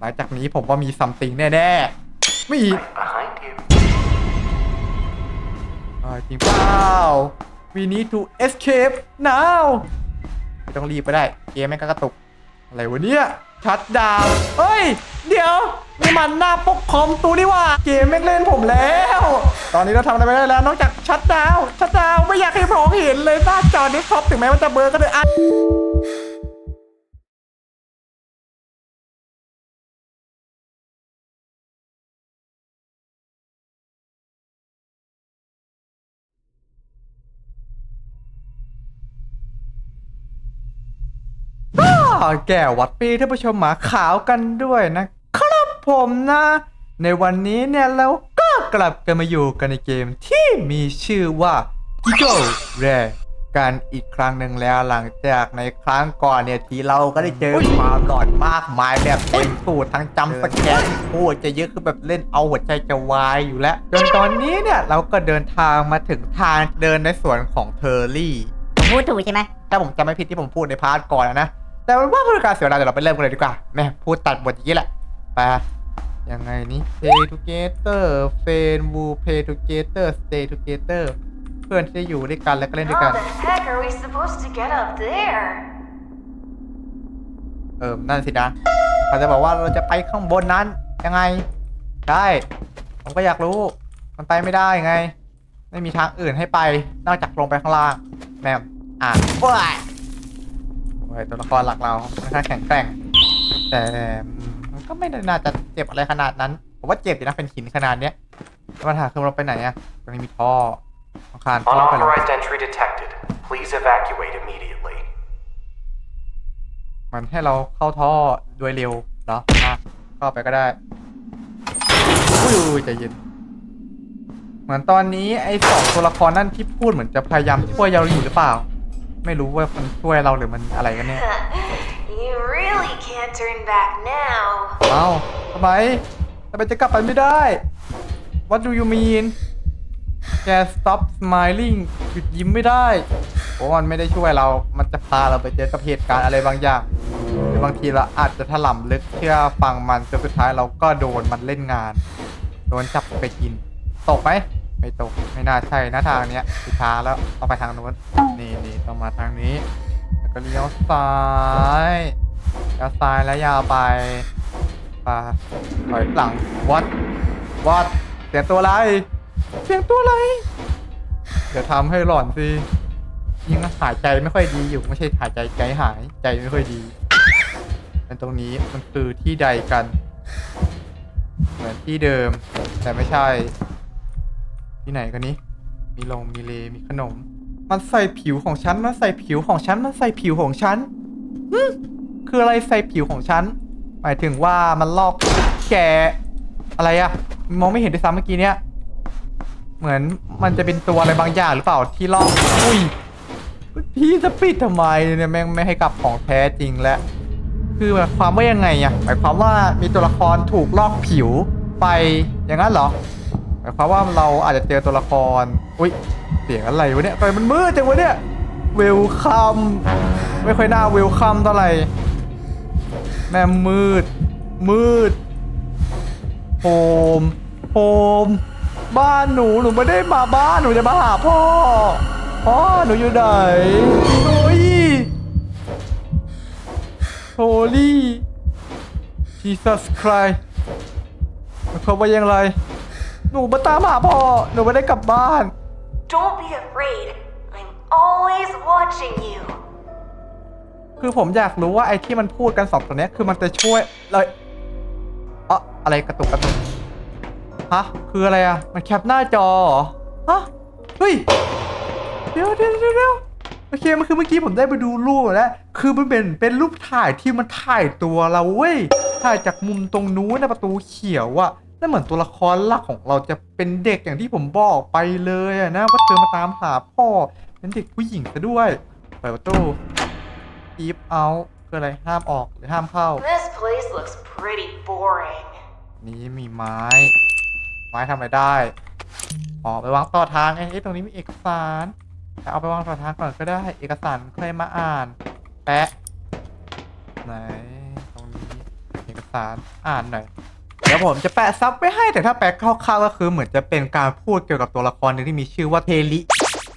หลังจากนี้ผมว่ามีซัมติงแน่ๆมีอีก Behind you. อ่าจริงเปล่า we need to escape now ไม่ต้องรีบก็ได้ เกมแม่งก็กระตุก อะไรวะเนี่ย ชัดดาวเฮ้ย เดี๋ยวนี่มันหน้าปกคอมตูนี่ว่า เกมแม่งเล่นผมแล้ว ตอนนี้เราทำอะไรไม่ได้แล้ว นอกจากชัดดาว ชัดดาวไม่อยากให้มองเห็นเลยหน้าจอเดสก์ท็อปถึงแม้มันจะเบลอก็เลยอัด แก่วัดปีท่านผู้ชมหมาขาวกันด้วยนะครับผมนะ ในวันนี้เนี่ยเราก็กลับกันมาอยู่กันในเกมที่มีชื่อว่า g i g o r a กันอีกครั้งหนึ่งแล้วหลังจากในครั้งก่อนเนี่ยที่เราก็ได้เจอความหลอนมากมายแบบเต็มสูตรทั้งจำสแกนพูดจะเยอะคือแบบเล่นเอาหัวใจจะวายอยู่แล้วจนตอนนี้เนี่ยเราก็เดินทางมาถึงทางเดินในสวนของเทอร์รี่ ผมพูดถูกใช่ไหมถ้าผมจำไม่ผิดที่ผมพูดในพาร์ทก่อนนะ แต่ว่าเพื่อการเสียเวลาเดี๋ยวเราไปเริ่มกันเลยดีกว่าแม่พูดตัดบทอย่างนี้แหละไปยังไงนี่ play together friend w o play together stay together เพื่อนที่จะอยู่ด้วยกันแล้วก็เล่นด้วยกัน How the heck are we supposed to get up there? เออนั่นสินะเขาจะบอกว่าเราจะไปข้างบนนั้น ยังไง ได้ ผมก็อยากรู้ มันไปไม่ได้ไง ไม่มีทางอื่นให้ไป นอกจากลงไปข้างล่าง แม่มอะโอ้ย โอ้ยตัวละครหลักเราค่อนข้างแข็งแกร่ง แต่มันก็ไม่ได้น่าจะเจ็บอะไรขนาดนั้น ผมว่าเจ็บอยู่นะเป็นหินขนาดเนี้ยแล้วปัญหาคือเราไปไหนอะตรงนี้มีท่อต้องคานท่อไปเลย Unauthorized entry detected. Please evacuate immediately. มันให้เราเข้าท่อโดยเร็วเนาะมาเข้าไปก็ได้อุ้ยอุ้ยใจเย็น เหมือนตอนนี้ไอ้สองตัวละครนั่นที่พูดเหมือนจะพยายามช่วยเราอยู่หรือเปล่า ไม่รู้ว่ามันช่วยเราหรือมันอะไรกันเนี่ย you really can't turn back now. เอ้าทำไมทำไมจะกลับไปไม่ได้ What do you mean แก stop smiling หยุดยิ้มไม่ได้เพราะมันไม่ได้ช่วยเรา มันจะพาเราไปเจอกับเหตุการณ์อะไรบางอย่าง หรือบางทีเราอาจจะถล่ำลึกเชื่อฟังมันจนสุดท้ายเราก็โดนมันเล่นงาน โดนจับไปกิน ตกไหม ไม่ตกไม่น่าใช่นะทางเนี้ยคือช้าแล้วต้องไปทางนู้นนี่นี่ต้องมาทางนี้ แล้วก็เลี้ยวซ้ายเลี้ยวซ้ายแล้วยาวไปไปถอยหลังวัดวัดเสียงตัวอะไรเสียงตัวอะไรเดี๋ยวทำให้หลอนสิยิ่งหายใจไม่ค่อยดีอยู่ไม่ใช่หายใจใจหายใจไม่ค่อยดีเป็นตรงนี้มันคือที่ใดกัน เหมือนที่เดิม แต่ไม่ใช่ ที่ไหนกันนี้ มีลงมีเลมีขนม มันใส่ผิวของฉัน มันใส่ผิวของฉัน มันใส่ผิวของฉันคืออะไรใส่ผิวของฉัน หมายถึงว่ามันลอกแกอะไรอะมองไม่เห็นด้วยซ้ำเมื่อกี้เนี้ย เหมือนมันจะเป็นตัวอะไรบางอย่างหรือเปล่าที่ลอกอุ้ยพี่จะปิดทำไมเนี่ยแม่งไม่ให้กลับของแท้จริงแล้วคือหมายความว่ายังไงอะหมายความว่ามีตัวละครถูกลอกผิวไปอย่างนั้นเหรอายความว่าเราอาจจะเจอตัวละคร อุ้ย เสียงอะไรวะเนี่ยทำไมมันมืดจังวะเนี่ย เวลคัม ไม่ค่อยน่าเวลคัมเท่าไหร่ แม่มืด มืดโฮมโฮมบ้านหนู หนูไม่ได้มาบ้าน หนูจะมาหาพ่อ พ่อ หนูอยู่ไหนโอ้ยโฮลี่จีซัสครายเขาว่ายังไง หนูมาตามหาพ่อ หนูไม่ได้กลับบ้าน Don't be afraid. I'm always watching you. คือผมอยากรู้ว่าไอ้ที่มันพูดกันสองตัวเนี้ยคือมันจะช่วยเลยเอะอะไรกระตุกกระตุกฮะคืออะไรอะมันแคปหน้าจอเหรอฮะเฮ้ยเดี๋ยวเดี๋ยวเดี๋ยวเดี๋ยวโอเคมันคือเมื่อกี้ผมได้ไปดูรูปแล้วคือมันเป็นเป็นรูปถ่ายที่มันถ่ายตัวเราเว้ยถ่ายจากมุมตรงนู้นนะประตูเขียวอะ แล้วเหมือนตัวละครหลักของเราจะเป็นเด็กอย่างที่ผมบอกไปเลยอะนะว่าเธอมาตามหาพ่อเป็นเด็กผู้หญิงซะด้วยเปิดประตู keep out คืออะไรห้ามออกหรือห้ามเข้า This place looks pretty boring. นี้มีไม้ ไม้ทำอะไรได้อ๋อไปวางต่อทางไอ้ยตรงนี้มีเอกสารแต่เอาไปวางต่อทางก่อนก็ได้เอกสารใครมาอ่าน แปะไหนตรงนี้เอกสารอ่านหน่อยเดี๋ยวผมจะแปะซับไว้ให้แต่ถ้าแปลคร่าวๆก็คือเหมือนจะเป็นการพูดเกี่ยวกับตัวละครหนึ่งที่มีชื่อว่าเทลิ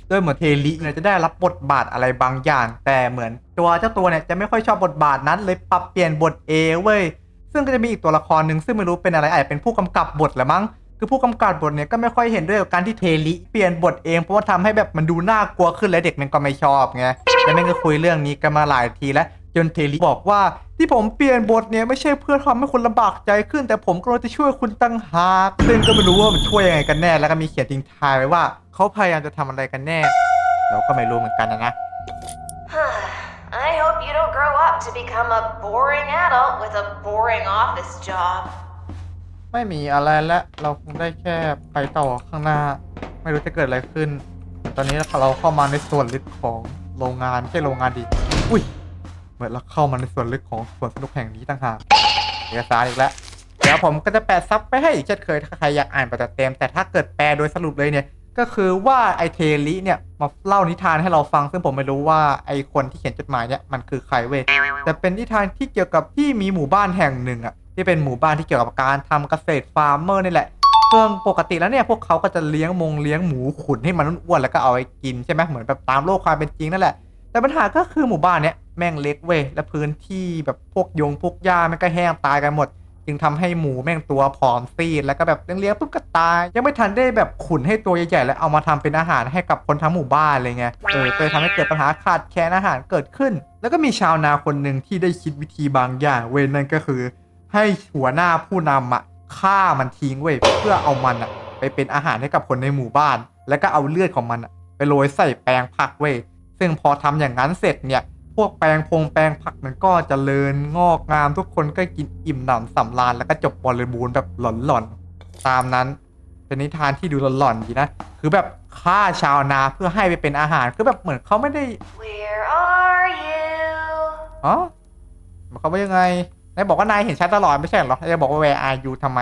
โดยเหมือนเทลิเนี่ยจะได้รับบทบาทอะไรบางอย่าง แต่เหมือนตัวเจ้าตัวเนี่ยจะไม่ค่อยชอบบทบาทนั้น เลยปรับเปลี่ยนบทเองเว้ยซึ่งก็จะมีอีกตัวละครหนึ่งซึ่งไม่รู้เป็นอะไรอาจจะเป็นผู้กำกับบทแหละมั้งคือผู้กำกับบทเนี่ยก็ไม่ค่อยเห็นด้วยกับการที่เทลิเปลี่ยนบทเองเพราะว่าทำให้แบบมันดูน่ากลัวขึ้นและเด็กมันก็ไม่ชอบไงแล้วแม่งก็คุยเรื่องนี้กันมาหลายทีแล้ว จนเทลิบอกว่าที่ผมเปลี่ยนบทเนี่ยไม่ใช่เพื่อทำให้คุณลำบากใจขึ้น แต่ผมก็เลยจะช่วยคุณตั้งหากซึ่งก็ไม่รู้ว่ามันช่วยยังไงกันแน่ แล้วก็มีเขียนทิ้งท้ายไว้ว่าเขาพยายามจะทำอะไรกันแน่ เราก็ไม่รู้เหมือนกันนะนะ I hope you don't grow up to become a boring adult with a boring office job. ไม่มีอะไรแล้วเราคงได้แค่ไปต่อข้างหน้า ไม่รู้จะเกิดอะไรขึ้น ตอนนี้เราเข้ามาในส่วนลึกของโรงงานไม่ใช่โรงงานดิอุ้ย มือนเราเข้ามาในส่วนลึกของสวนสนุกแห่งนี้ต่างหากเอกสารอีกแล้วเดี๋ยวผมก็จะแปะซับไปให้อีกเช่นเคยถ้าใครอยากอ่านประเต็ม แต่ถ้าเกิดแปลโดยสรุปเลยเนี่ย ก็คือว่าไอเทลิเนี่ยมาเล่านิทานให้เราฟัง ซึ่งผมไม่รู้ว่าไอคนที่เขียนจดหมายเนี่ยมันคือใครเว้ยแต่เป็นนิทานที่เกี่ยวกับที่มีหมู่บ้านแห่งหนึ่งอะที่เป็นหมู่บ้านที่เกี่ยวกับการทำเกษตรฟาร์มเมอร์นี่แหละเครื่องปกติแล้วเนี่ยพวกเขาก็จะเลี้ยงมงเลี้ยงหมูขุนให้มันอ้วนแล้วก็เอาไปกินใช่ไหมเหมือนแบบตามโลกความเป็นจริงนั่นแหละ แต่ปัญหาก็คือหมู่บ้านเนี้ยแม่งเล็กเว้ยและพื้นที่แบบพวกยงพวกหญ้าแม่งก็แห้งตายกันหมด จึงทำให้หมูแม่งตัวผอมซีดแล้วก็แบบเลี้ยงๆปุ๊บก็ตาย ยังไม่ทันได้แบบขุนให้ตัวใหญ่ๆแล้วเอามาทำเป็นอาหารให้กับคนทั้งหมู่บ้านเลยไงเออเลยทำให้เกิดปัญหาขาดแคลนอาหารเกิดขึ้น แล้วก็มีชาวนาคนหนึ่งที่ได้คิดวิธีบางอย่างเว้ยนั่นก็คือ ให้หัวหน้าผู้นำอะฆ่ามันทิ้งเว้ยเพื่อเอามันอะไปเป็นอาหารให้กับคนในหมู่บ้าน แล้วก็เอาเลือดของมันอะไปโรยใส่แปลงผักเว้ย ซึ่งพอทำอย่างนั้นเสร็จเนี่ย พวกแปลงพงแปลงผักมันก็เจริญงอกงามทุกคนก็กินอิ่มหนำสำราญแล้วก็จบบริบูรณ์แบบหลอนๆ ตามนั้นเป็นนิทานที่ดูหลอนๆดีนะ คือแบบฆ่าชาวนาเพื่อให้ไปเป็นอาหารคือแบบเหมือนเขาไม่ได้ Where are you? อ๋อหมายความว่ายังไงนายบอกว่านายเห็นฉันตลอดไม่ใช่เหรอแล้วจะบอกว่า where are you ทำไม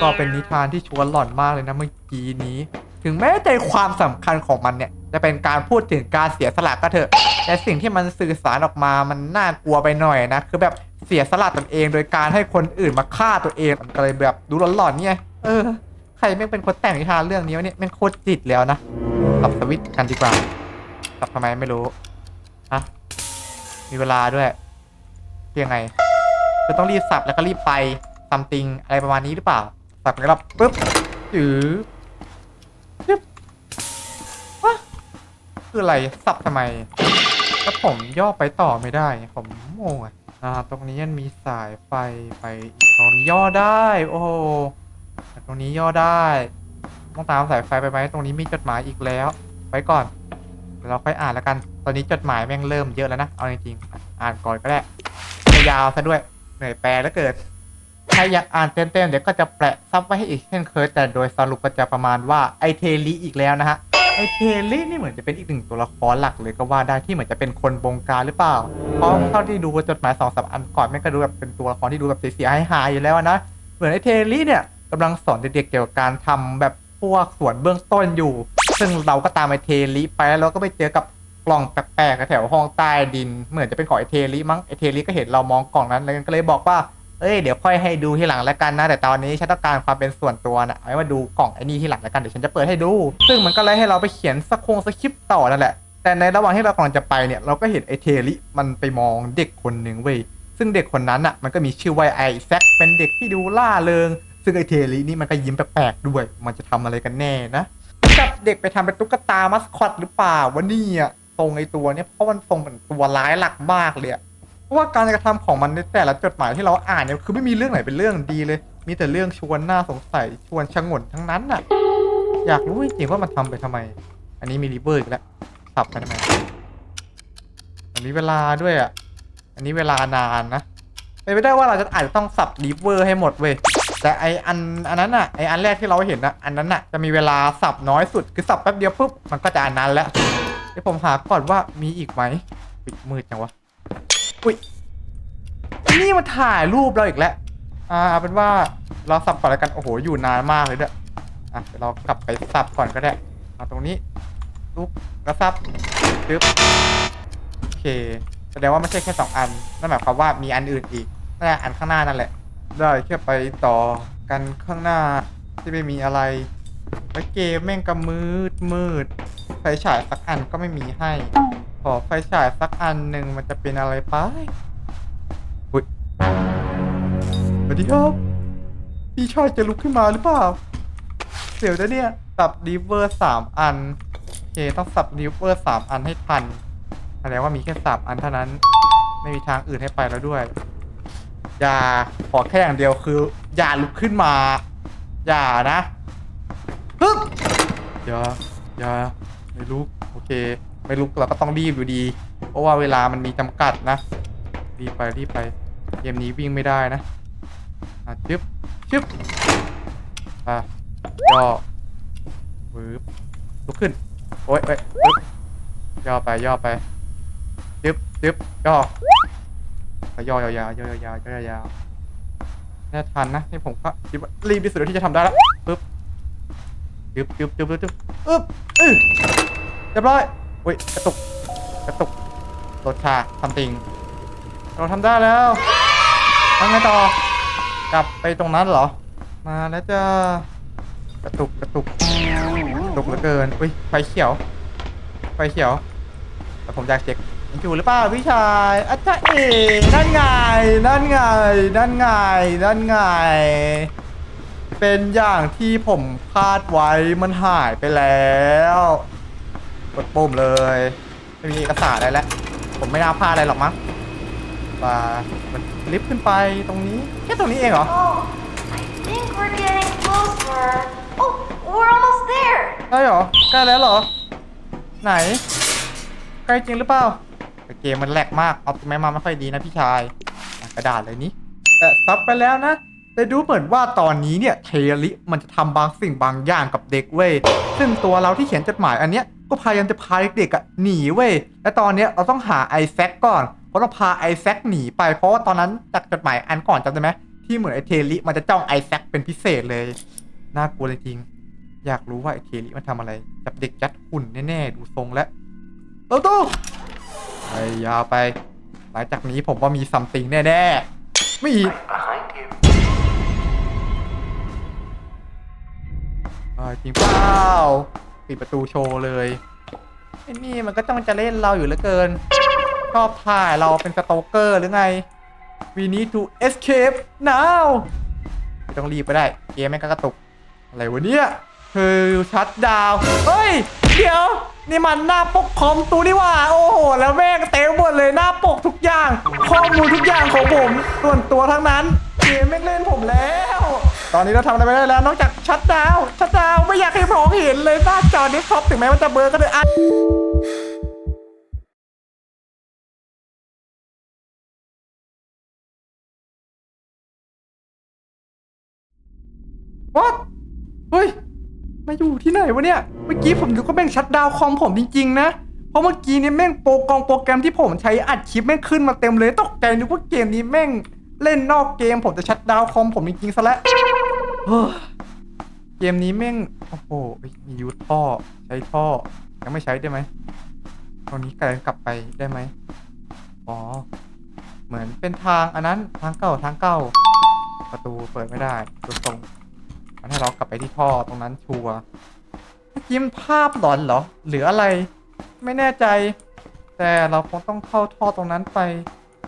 ก็เป็นนิทานที่ชวนหลอนมากเลยนะเมื่อกี้นี้ ถึงแม้ใจความสำคัญของมันเนี่ย จะเป็นการพูดถึงการเสียสละก็เถอะ แต่สิ่งที่มันสื่อสารออกมามันน่ากลัวไปหน่อยนะ คือแบบเสียสละตนเอง โดยการให้คนอื่นมาฆ่าตัวเองมันก็เลยแบบดูหลอนๆเนี่ยเออ ใครแม่งเป็นคนแต่งนิทานเรื่องนี้วะเนี่ยแม่งโคตรจิตแล้วนะสับสวิตกันดีกว่าสับทำไมไม่รู้อะมีเวลาด้วยยังไงคือต้องรีบสับแล้วก็รีบไปซัมติงอะไรประมาณนี้หรือเปล่าสับแล้วก็ปุ๊บจือปึ๊บวะ คืออะไรสับทำไมแล้วผมย่อไปต่อไม่ได้ ผมโงงอะอ่า ตรงนี้มันมีสายไฟไปอีกตรงนี้ย่อได้ โอ้โหตรงนี้ย่อได้ ต้องตามสายไฟไปไหมตรงนี้มีจดหมายอีกแล้ว ไว้ก่อนเราค่อยอ่านแล้วกัน ตอนนี้จดหมายแม่งเริ่มเยอะแล้วนะ เอาจริงๆ อ่านก่อนก็ได้ยาวซะด้วย เหนื่อยแปลแล้วเกิดใครอยากอ่านเต็มๆ เดี๋ยวก็จะแปะซับไว้ให้อีกเช่นเคย แต่โดยสรุปก็จะประมาณว่าไอเทลิอีกแล้วนะฮะ ไอเทลินี่เหมือนจะเป็นอีกหนึ่งตัวละครหลักเลยก็ว่าได้ที่เหมือนจะเป็นคนบงการหรือเปล่า เพราะเท่าที่ดูจดหมายสองสามอันก่อนแม่ก็ดูแบบเป็นตัวละครที่ดูแบบเสียหายๆอยู่แล้วนะ เหมือนไอเทลิเนี่ยกำลังสอนเด็กๆเกี่ยวกับการทำแบบพวกสวนเบื้องต้นอยู่ ซึ่งเราก็ตามไอเทลิไปแล้วเราก็ไปเจอกับกล่องแปลกๆแถวห้องใต้ดิน เหมือนจะเป็นของไอเทลิมั้งไอเทลิก็เห็นเรามองกล่องนั้นเลยก็เลยบอกว่า เอ้ยเดี๋ยวค่อยให้ดูที่หลังแล้วกันนะ แต่ตอนนี้ฉันต้องการความเป็นส่วนตัวนะเอาไว้มาดูกล่องไอ้นี่ที่หลังแล้วกันเดี๋ยวฉันจะเปิดให้ดู ซึ่งมันก็เลยให้เราไปเขียนสคงสคริปต์ต่อนั่นแหละ แต่ในระหว่างที่เรากำลังจะไปเนี่ยเราก็เห็นไอเทลิมันไปมองเด็กคนหนึ่งเว้ยซึ่งเด็กคนนั้นอะมันก็มีชื่อว่าไอแซคเป็นเด็กที่ดูล่าเริง ซึ่งไอเทลินี่มันก็ยิ้มแปลกๆด้วย มันจะทำอะไรกันแน่นะจับเด็กไปทำเป็นตุ๊กตามัสคอตหรือเปล่าวะเนี่ยทรงไอตัวเนี่ยเพราะมันทรงเหมือนตัวร้ายหลักมากเลยอะ เพราะว่าการกระทำของมันในแต่ละจดหมายที่เราอ่านเนี่ยคือไม่มีเรื่องไหนเป็นเรื่องดีเลย มีแต่เรื่องชวนน่าสงสัยชวนชะงนทั้งนั้นน่ะ อยากรู้จริงๆว่ามันทำไปทำไม อันนี้มีรีเวอร์กแล้วสับไปทำไมอันนี้เวลาด้วยอะอันนี้เวลานานนะเป็นไปได้ว่าเราจะอาจจะต้องสับรีเวอร์ให้หมดเว้ยแต่ไออันอันนั้นอะไออันแรกที่เราเห็นนะอันนั้นอะจะมีเวลาสับน้อยสุดคือสับแป๊บเดียวปุ๊บมันก็จะอันนั้นแล้วเดี๋ยวผมหาก่อนว่ามีอีกไหมปิดมืดจังวะ อุ้ยนี่มาถ่ายรูปเราอีกแล้ว อ่าเอาเป็นว่าเราสับก่อนแล้วกัน โอ้โห อยู่นานมากเลยเด้วยอะเดี๋ยวเรากลับไปสับก่อนก็ได้มาตรงนี้ปุ๊บแล้วสับปึ๊บโอเค แสดงว่าไม่ใช่แค่สองอัน นั่นหมายความว่ามีอันอื่นอีกนั่นแหละอันข้างหน้านั่นแหละ ได้แค่ไปต่อกันข้างหน้าที่ไม่มีอะไร แล้วเกมแม่งก็มืดมืดไฟฉายสักอันก็ไม่มีให้ อไฟฉายสักอันหนึ่งมันจะเป็นอะไรไปอุ้ยสวัสดีครับ พี่ชายจะลุกขึ้นมาหรือเปล่าเดี๋ยวนะเนี่ย สับดิเวอร์สามอัน โอเค ต้องสับดิเวอร์สามอันให้ทันแสดงว่ามีแค่สามอันเท่านั้น ไม่มีทางอื่นให้ไปแล้วด้วย อย่าขอแค่อย่างเดียวคือ อย่าลุกขึ้นมา อย่านะฮึบอย่าอย่าไม่ลุก โอเค ไม่ลุกเราก็ต้องรีบอยู่ดี เพราะว่าเวลามันมีจำกัดนะรีบไปรีบไปเกมนี้วิ่งไม่ได้นะอะชึบชึบอะย่อวืบลุกขึ้นโอ๊ยเอ้ยปึ๊บย่อไปย่อไปจึ๊บจึ๊บย่อแล้วย่อยาวๆย่อยาวๆย่อยาวๆน่าทันนะที่ผมก็คิดว่ารีบที่สุดที่จะทำได้แล้วปึ๊บจึ๊บจึ๊บจึ๊บจึ๊บจึ๊บอึ๊บเรียบร้อย อุ้ยกระตุกกระตุกรถชาทำติง เราทำได้แล้วทำไงต่อกลับไปตรงนั้นเหรอ มาแล้วจ้ากระตุกกระตุกกระตุกเหลือเกินอุ้ยไฟเขียว ไฟเขียวแต่ผมอยากเช็คอยู่หรือเปล่าพี่ชายอาจารย์เอนั่นไงนั่นไงนั่นไงนั่นไง เป็นอย่างที่ผมคาดไว้มันหายไปแล้ว กดปุ่มเลย ไม่มีเอกสารอะไรแล้ว ผมไม่น่าพลาดอะไรหรอกมั้งมามันลิฟต์ขึ้นไปตรงนี้แค่ตรงนี้เองเหรอ Oh, I think we're getting closer. Oh, we're almost there. ใช่เหรอใกล้แล้วเหรอ ไหน ใกล้จริงหรือเปล่าแต่เกมมันแหลกมากออปติมัสมาไม่ค่อยดีนะพี่ชายอะกระดาษเลยนี้แต่ซับไปแล้วนะ แต่ดูเหมือนว่าตอนนี้เนี่ยเทลิมันจะทำบางสิ่งบางอย่างกับเด็กเว้ยซึ่งตัวเราที่เขียนจดหมายอันเนี้ย ก็พยายามจะพาเด็กๆอะหนีเว้ย และตอนเนี้ยเราต้องหาไอแซคก่อน เพราะเราพาไอแซคหนีไป เพราะว่าตอนนั้นจากจดหมายอันก่อนจำได้ไหมที่เหมือนไอเทลิมันจะจ้องไอแซคเป็นพิเศษเลย น่ากลัวเลยจริง อยากรู้ว่าไอเทลิมันทำอะไร จับเด็กยัดหุ่นแน่ๆ ดูทรงแล้วตู้ตู้ไปยาวไป หลังจากนี้ผมว่ามีซัมติงแน่ๆ ไม่ Behind you. เออจริงเปล่า ปิดประตูโชว์เลยไอ้นี่มันก็ต้องจะเล่นเราอยู่เหลือเกิน ชอบถ่ายเราเป็นสโตเกอร์หรือไง we need to escape now ไม่ต้องรีบไปได้ เกมแม่งก็กระตุก อะไรวะเนี่ยคือชัดดาวเฮ้ย เดี๋ยว นี่มันหน้าปกคอมตูนี่ว่า โอ้โห แล้วแม่งเต็มหมดเลยหน้าปกทุกอย่าง ข้อมูลทุกอย่างของผม ส่วนตัวทั้งนั้น เกมแม่งเล่นผมแล้ว ตอนนี้เราทำอะไรไม่ได้แล้ว นอกจากชัดดาวน์ชัดดาวน์ไม่อยากให้มองเห็นเลยหน้าจอเดสท็อปถึงแม้ว่าจะเบลอก็เลยอะ What เฮ้ย มาอยู่ที่ไหนวะเนี่ย เมื่อกี้ผมนึกว่าแม่งชัดดาวน์คอมผมจริงๆนะ เพราะเมื่อกี้เนี่ยแม่งโปรกองโปรแกรมที่ผมใช้อัดคลิปแม่งขึ้นมาเต็มเลยตกใจนึกว่าเกมนี้แม่งเล่นนอกเกมผมจะชัดดาวน์คอมผมจริงๆซะแล้ว เกมนี้แม่ง โอ้โหมียูทท่อ ใช้ท่อ ยังไม่ใช้ได้ไหมตรงนี้กลับกลับไปได้ไหมอ๋อ เหมือนเป็นทางอันนั้นทางเก่าทางเก่า ประตูเปิดไม่ได้ตัวตรงมันให้เรากลับไปที่ท่อตรงนั้นชัวร์เมื่อกี้มันภาพหลอนเหรอ หรืออะไร ไม่แน่ใจ แต่เราคงต้องเข้าท่อตรงนั้นไป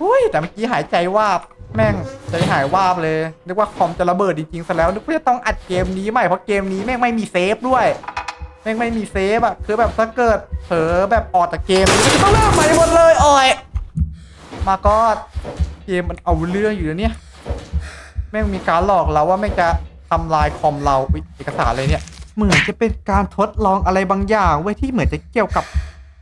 หุ้ยแต่เมื่อกี้หายใจวาบ แม่งใจหายวาบเลยนึกว่าคอมจะระเบิดจริงๆซะแล้วนึกว่าจะต้องอัดเกมนี้ใหม่เพราะเกมนี้แม่งไม่มีเซฟด้วยแม่งไม่มีเซฟอะคือแบบถ้าเกิดเผลอแบบออกจากเกมก็จะต้องเริ่มใหม่หมดเลยอ่อย มาก็เกมมันเอาเรื่องอยู่นะเนี่ยแม่งมีการหลอกเราว่าแม่งจะทำลายคอมเราอุ๊ยเอกสารอะไรเนี่ย เหมือนจะเป็นการทดลองอะไรบางอย่างเว้ยที่เหมือนจะเกี่ยวกับ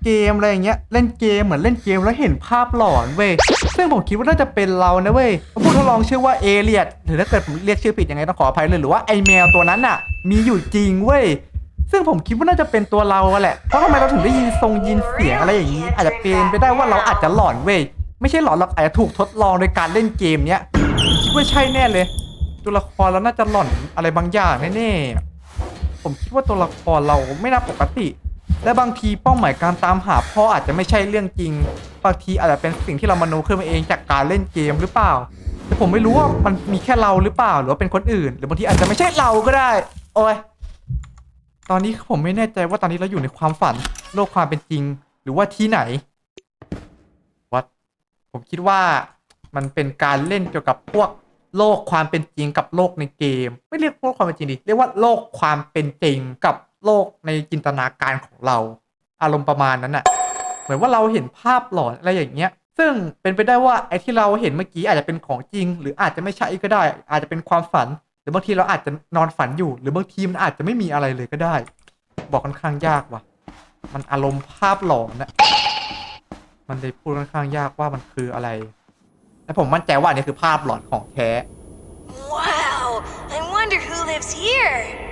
เกมอะไรอย่างเงี้ยเล่นเกมเหมือนเล่นเกมแล้วเห็นภาพหลอนเว้ยซึ่งผมคิดว่าน่าจะเป็นเรานะเว้ยผู้ทดลองชื่อว่าเอเลียดหรือถ้าเกิดผมเรียกชื่อผิดยังไงต้องขออภัยเลยหรือว่าไอแมวตัวนั้นน่ะ มีอยู่จริงเว้ยซึ่งผมคิดว่าน่าจะเป็นตัวเราแหละ เพราะทำไมเราถึงได้ยินทรงยินเสียงอะไรอย่างนี้ อาจจะเป็นไปได้ว่าเราอาจจะหลอนเว้ย ไม่ใช่หลอนหรอกอาจจะถูกทดลองโดยการเล่นเกมเนี้ยคิดว่าใช่แน่เลย ตัวละครเราน่าจะหลอนอะไรบางอย่างแน่ๆผมคิดว่าตัวละครเราไม่น่าปกติ และบางทีเป้าหมายการตามหาพ่ออาจจะไม่ใช่เรื่องจริง บางทีอาจจะเป็นสิ่งที่เรามโนขึ้นมาเองจากการเล่นเกมหรือเปล่า แต่ผมไม่รู้ว่ามันมีแค่เราหรือเปล่า หรือว่าเป็นคนอื่น หรือบางทีอาจจะไม่ใช่เราก็ได้ โอ้ยตอนนี้ผมไม่แน่ใจว่าตอนนี้เราอยู่ในความฝันโลกความเป็นจริง หรือว่าที่ไหนวัดผมคิดว่ามันเป็นการเล่นเกี่ยวกับพวกโลกความเป็นจริงกับโลกในเกม ไม่เรียกโลกความเป็นจริงดิเรียกว่าโลกความเป็นจริงกับ โลกในจินตนาการของเรา อารมณ์ประมาณนั้นน่ะเหมือนว่าเราเห็นภาพหลอนอะไรอย่างเงี้ย ซึ่งเป็นไปได้ว่าไอ้ที่เราเห็นเมื่อกี้อาจจะเป็นของจริง หรืออาจจะไม่ใช่ก็ได้ อาจจะเป็นความฝัน หรือบางทีเราอาจจะนอนฝันอยู่ หรือบางทีมันอาจจะไม่มีอะไรเลยก็ได้ บอกค่อนข้างยากว่ะ มันอารมณ์ภาพหลอนนะมันเลยพูดค่อนข้างยากว่ามันคืออะไร และผมมั่นใจว่าอันนี่คือภาพหลอนของแท้ Wow, I wonder who lives here.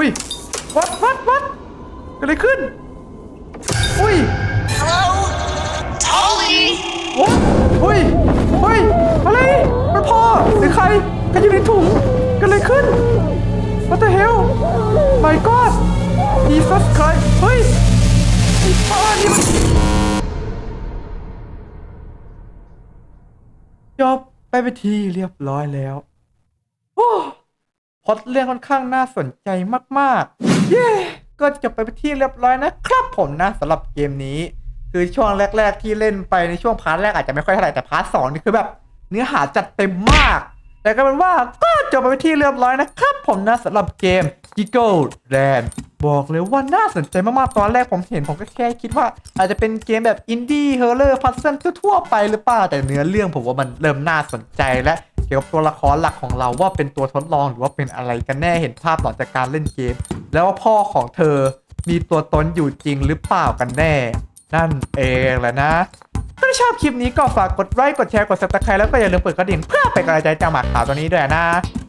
อุ้ยวัดวัดวัดเกิดอะไรขึ้น อุ้ย Hello? Tolly? วัดอุ้ยเฮ้ยอะไรมันพ่อหรือใครใครอยู่ในถุงเกิดอะไรขึ้น What the hell My God Jesus Christ เฮ้ยไอ้พ่อนี่มันจบไปไปนทีเรียบร้อยแล้วโอ้ พอดเรื่องค่อนข้างน่าสนใจมากๆ เย้ก็จบไปที่เรียบร้อยนะครับผมนะสำหรับเกมนี้ คือช่วงแรก ๆ ที่เล่นไปในช่วงพาร์ทแรกอาจจะไม่ค่อยเท่าไหร่แต่พาร์ทสองนี่คือแบบ เนื้อหาจัดเต็มมาก แต่ก็เป็นว่าก็จบไปที่เรียบร้อยนะครับผมนะสำหรับเกม Giggle Land บอกเลยว่าน่าสนใจมากๆ ตอนแรกผมเห็นผมก็แค่คิดว่า อาจจะเป็นเกมแบบอินดี้เฮอร์เลอร์พัซเซิลทั่วๆไปหรือเปล่าแต่เนื้อเรื่องผมว่ามันเริ่มน่าสนใจและ เกี่ยวกับตัวละครหลักของเราว่าเป็นตัวทดลองหรือว่าเป็นอะไรกันแน่เห็นภาพหลังจากการเล่นเกม แล้วว่าพ่อของเธอมีตัวตนอยู่จริงหรือเปล่ากันแน่ นั่นเองแหละนะ ถ้าชอบคลิปนี้ก็ฝากกดไลค์กดแชร์กด subscribe แล้วก็อย่าลืมเปิดกระดิ่งเพื่อเป็นกำลังใจจากหมากข่าวตัวนี้ด้วยนะ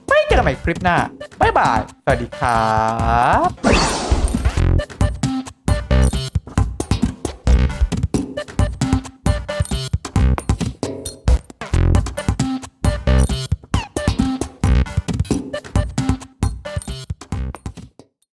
ไว้เจอกันใหม่คลิปหน้าบ๊ายบายสวัสดีครับ